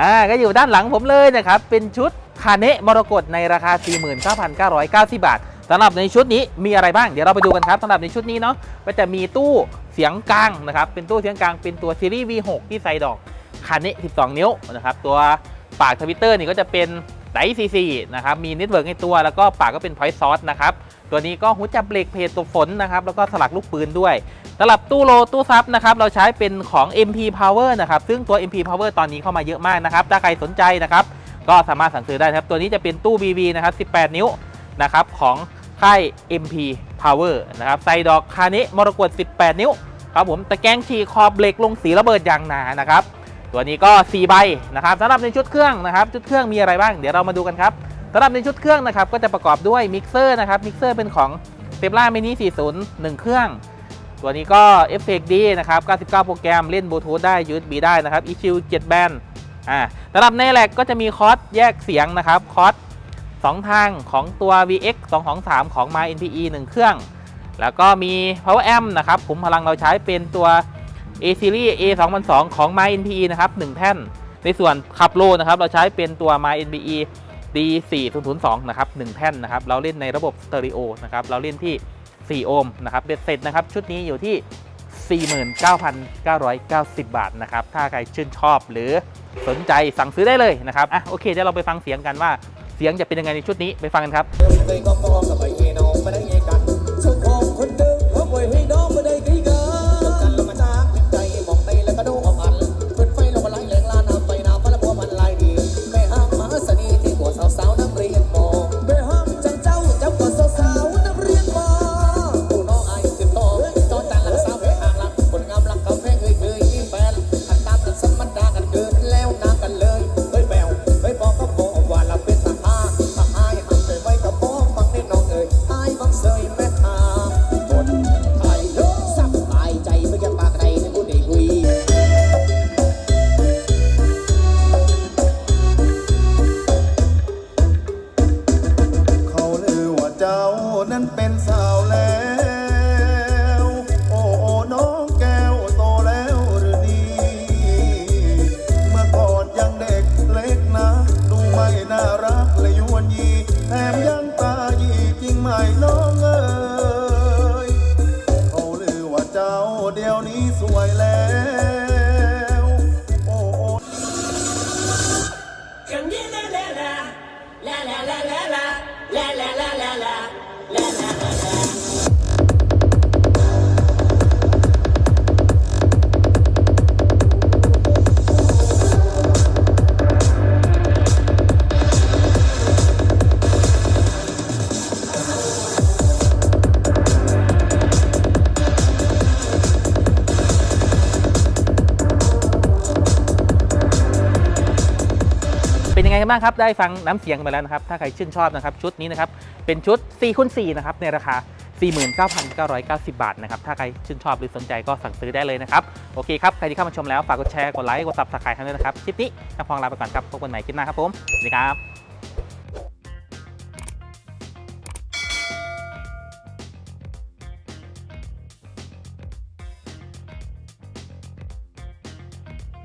อ่าก็อยู่ด้านหลังผมเลยนะครับ เป็นชุดคาเนะมรกตในราคา 49,990 บาทสำหรับในชุดนี้มีอะไรบ้างเดี๋ยวเราไปดูกันครับสำหรับในชุดนี้เนาะก็จะมีตู้เสียงกลางนะครับ เป็นตู้เสียงกลางเป็นตัวซีรีส์ V6 ที่ใส่ดอกคาเนะ12 นิ้วนะครับ ตัวปากทวิตเตอร์นี่ก็จะเป็น ไดซีซีนะครับมีเน็ตเวิร์กในตัว แล้วก็ปากก็เป็นพอยต์ซอสนะครับตัวนี้ก็หูจับเบรกเพจตัวฝนนะครับแล้วก็สลักลูกปืนด้วยสำหรับตู้โลตู้ซับนะครับเราใช้เป็นของ MP Power นะครับซึ่งตัว MP Power ตอนนี้เข้ามาเยอะมากนะครับถ้าใครสนใจนะครับก็สามารถสั่งซื้อได้ครับตัวนี้จะเป็นตู้ BB นะครับ 18 นิ้วนะครับของค่าย MP Power นะครับใส่ดอกคานะมรกต18 นิ้วครับผมตะแกรงฉีกขอบเหล็กลงสีระเบิดอย่างหนานะครับ ตัวนี้ก็ 4 ใบนะครับสำหรับในชุดเครื่องนะครับชุดเครื่องมีอะไรบ้างเดี๋ยวเรามาดูกันครับสำหรับในชุดเครื่องนะครับก็จะประกอบด้วยมิกเซอร์นะครับมิกเซอร์เป็นของ s t e p l a Mini 40 1 เครื่อง ตัวนี้ก็เอฟเฟกดีนะครับ 99 โปรแกรมเล่นบลูทูธได้ USB ได้นะครับ EQ 7 แบนอ่าสำหรับในแหลกก็จะมีคอร์สแยกเสียงนะครับคอร์ส2ทางของตัว VX 2ของ3ของ My NPE 1 เครื่อง แล้วก็มี Power Amp นะครับขุมพลังเราใช้เป็นตัว A Series A 2 0 2ของ My NPE นะครับ1แท่น ในส่วนขับโลนะครับเราใช้เป็นตัว My NPE D 4 0 0 2นะครับ1แท่นนะครับเราเล่นในระบบสเตอริโอนะครับเราเล่นที่ 4 โอห์มนะครับเบ็ดเสร็จนะครับชุดนี้อยู่ที่ 49,990 บาทนะครับถ้าใครชื่นชอบหรือสนใจสั่งซื้อได้เลยนะครับอะโอเคเดี๋ยวเราไปฟังเสียงกันว่าเสียงจะเป็นยังไงในชุดนี้ไปฟังกันครับ นั้นเป็นสาวแล้ว โอ้โอน้องแก้วโตแล้วหรือดีเมื่อก่อนยังเด็กเล็กนะ ดูไม่น่ารักและยวนยีแถมยังตายีจริงไหมน้องเอ๋ยเขาลือว่าเจ้าเดี๋ยวนี้สวยแล้ว ไงกันบ้างครับ ได้ฟังน้ำเสียงไปแล้วนะครับ ถ้าใครชื่นชอบนะครับ ชุดนี้นะครับ เป็นชุด4คูณ4นะครับ ในราคา 49,990 บาทนะครับ ถ้าใครชื่นชอบหรือสนใจก็สั่งซื้อได้เลยนะครับ โอเคครับ ใครที่เข้ามาชมแล้ว ฝากกดแชร์ กดไลค์ กดซับสไครต์ให้ด้วยนะครับ คลิปนี้น้าพองลาไปก่อนครับ พบกันใหม่คลิปหน้าครับผม สวัสดีครับ